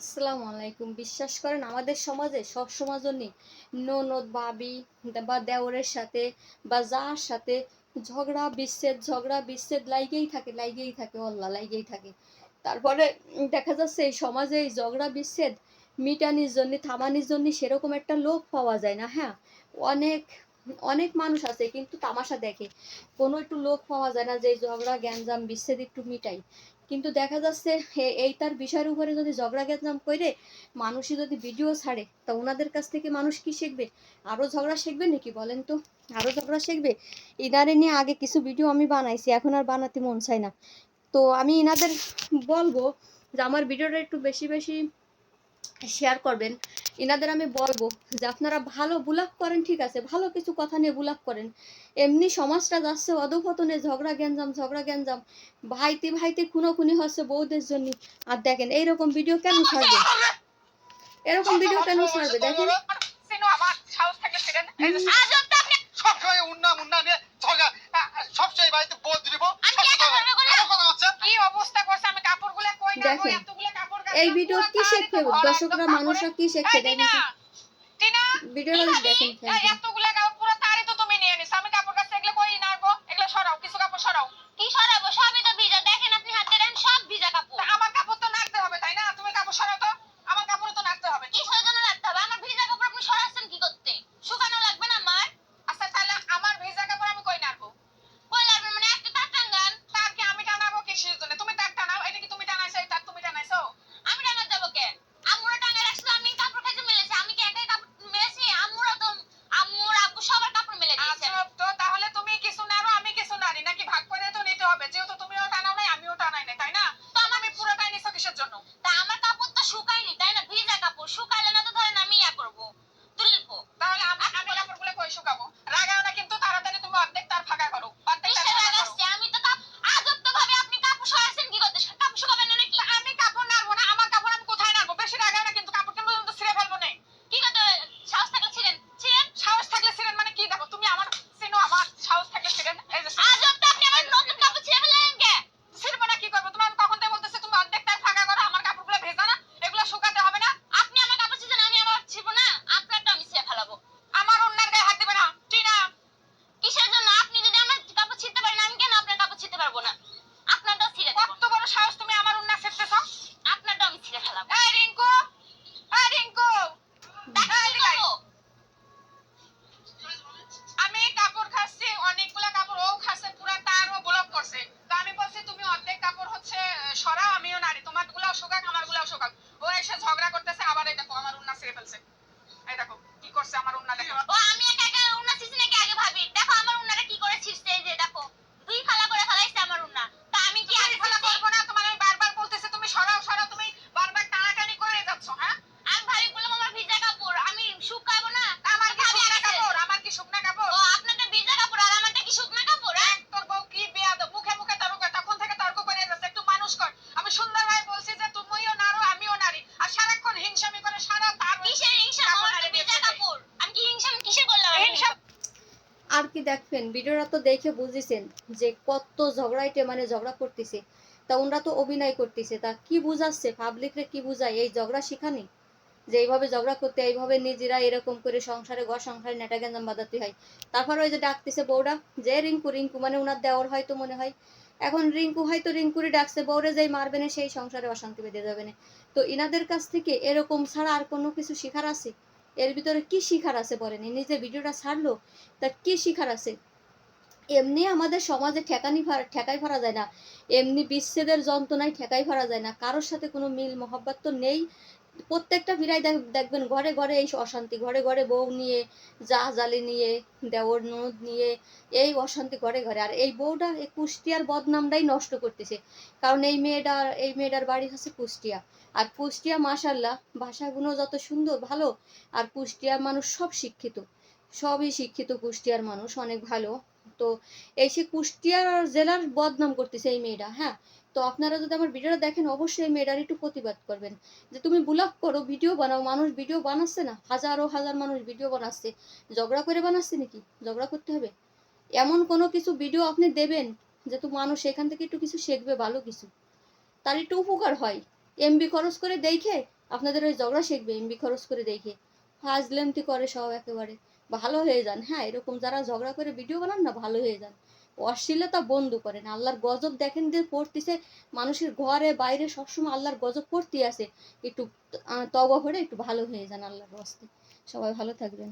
আসসালামু আলাইকুম। বিশ্বাস করেন, আমাদের সমাজে সব সমাজনই ননদ, ভাবি বা দেওরের সাথে বা যার সাথে ঝগড়া, বিচ্ছেদ ঝগড়া, বিচ্ছেদ লাইগেই থাকে লাইগেই থাকে অল্লাহ লাইগেই থাকে। তারপরে দেখা যাচ্ছে এই সমাজে এই ঝগড়া, বিচ্ছেদ মিটানির জন্য, থামানির জন্য সেরকম একটা লোক পাওয়া যায় না হ্যাঁ? অনেক অনেক মানুষ আছে কিন্তু তামাশা দেখে। কোনো একটু লোক পাওয়া যায় না যে ঝগড়া, গ্যাঞ্জাম, বিচ্ছেদ একটু মিটাই কিন্তু দেখা যাচ্ছে এই তার বিষয়ের উপরে যদি ঝগড়া গ্যাঞ্জাম করে মানুষই যদি ভিডিও ছাড়ে, তা ওনাদের কাছ থেকে মানুষ কি শিখবে? আরও ঝগড়া শিখবে নাকি বলেন তো? আরও ঝগড়া শিখবে? ইনারে নিয়ে আগে কিছু ভিডিও আমি বানাইছি, এখন আর বানাতে মন চায় না। তো আমি ইনাদের বলব যে আমার ভিডিওটা একটু বেশি বেশি শেয়ার করবেন। এনাদের আমি বলব যে আপনারা ভালো বুলাক করেন ঠিক আছে? ভালো কিছু কথা নিয়ে বুলাক করেন। এমনি সমাজটা যাচ্ছে অধপতনে ঝগড়া গ্যাঞ্জাম ঝগড়া গ্যাঞ্জাম। ভাইতে ভাইতে খুনোখুনি হচ্ছে বউদের জন্য। আর দেখেন এইরকম ভিডিও কেন ছাড়বে? এরকম ভিডিও কেন ছাড়বে? দেখেন, এই ভিডিও কি শিখবে দর্শকরা মানুষরা কি শেখে? দেখেন ভিডিওটা দেখেন। এতগুলো শোকাক ও এসে ঝগড়া করতেছে আবার এই দেখো আমার উন্না ছেড়ে ফেলছে এই দেখো কি করছে আমার উন্না দেখো ও, আমি একা একা উন্না ছিঁড়ছি নাকি আগে ভাবি। দেখো আমার উন্নাটা কি করে ছিঁড়ছে, এই যে দেখো। দেখবেন, ভিডিওটা তো দেখে বুঝেছেন যে কত ঝগড়াইটে মানে ঝগড়া করতেছে। তা ওনরা তো অভিনয় করতেছে, তা কি বুঝাচ্ছে? পাবলিকরে কি বুঝায়? এই ঝগড়া শিখানি যে এইভাবে ঝগড়া করতে, এইভাবে নিজেরা এরকম করে সংসারে ঘর সংসারে নেটা গেঞ্জাম বাঁধাতে হয়। তারপর ওই যে ডাকতেছে বউরা, যে রিঙ্কু রিঙ্কু মানে ওনার দেওয়ার হয়তো মনে হয়। এখন রিঙ্কু হয়তো রিঙ্কুরি ডাকছে, বউরে যেই মারবে না, সেই সংসারে অশান্তি বেঁধে যাবে না। তো ইনাদের কাছ থেকে এরকম ছাড়া আর কোনো কিছু শিখার আছে? এর ভিতরে কি শিখার আছে বলেন? নিজে ভিডিওটা ছাড়লো, তা কি শিখার আছে? এমনি আমাদের সমাজে ঠেকানি ঠেকাই ফারা যায় না। এমনি বিচ্ছেদের যন্ত্রণায় ঠেকাই ফারা যায় না। কারোর সাথে কোনো মিল মহব্বত তো নেই। প্রত্যেকটা বিরাই দেখবেন ঘরে ঘরে এই অশান্তি, ঘরে ঘরে বউ নিয়ে, যা জালি নিয়ে, দেওর ননদ নিয়ে, এই অশান্তি ঘরে ঘরে। আর এই বউটা এই কুষ্টিয়ার বদনামটাই নষ্ট করতেছে। কারণ এই মেয়েটার এই মেয়েটার বাড়ি হচ্ছে কুষ্টিয়া। আর কুষ্টিয়া মাশাল্লাহ ভাষাগুলো যত সুন্দর, ভালো, আর কুষ্টিয়ার মানুষ সব শিক্ষিত। সবই শিক্ষিত কুষ্টিয়ার মানুষ, অনেক ভালো। তো এই সে কুষ্টিয়া জেলার বদনাম করতেছে এই মেয়েটা হ্যাঁ? তো আপনারা যদি আমার ভিডিওটা দেখেন, অবশ্যই এই মেয়েটার একটু প্রতিবাদ করবেন। যে তুমি ব্লগ করো ভিডিও বানাও, মানুষ ভিডিও বানাচ্ছে না? হাজারো হাজার মানুষ ভিডিও বানাচ্ছে। ঝগড়া করে বানাচ্ছে নাকি? ঝগড়া করতে হবে? এমন কোনো কিছু ভিডিও আপনি দেবেন যে তো মানুষ সেখান থেকে একটু কিছু শিখবে, ভালো কিছু? তার একটু উপকার হয়। এমবি খরচ করে দেখে আপনাদের ওই ঝগড়া শিখবে এমবি খরচ করে দেখে। ফাজলেমতি করে সব একেবারে। ভালো হয়ে যান। হ্যাঁ এরকম যারা ঝগড়া করে ভিডিও বানান না, ভালো হয়ে যান। অশ্লীলতা বন্ধ করেন। আল্লাহর গজব দেখেন যে পড়তেছে, মানুষের ঘরে বাইরে সবসময় আল্লাহর গজব পড়তে আছে একটু তবা করে একটু ভালো হয়ে যান আল্লাহর বস্তে সবাই ভালো থাকবেন।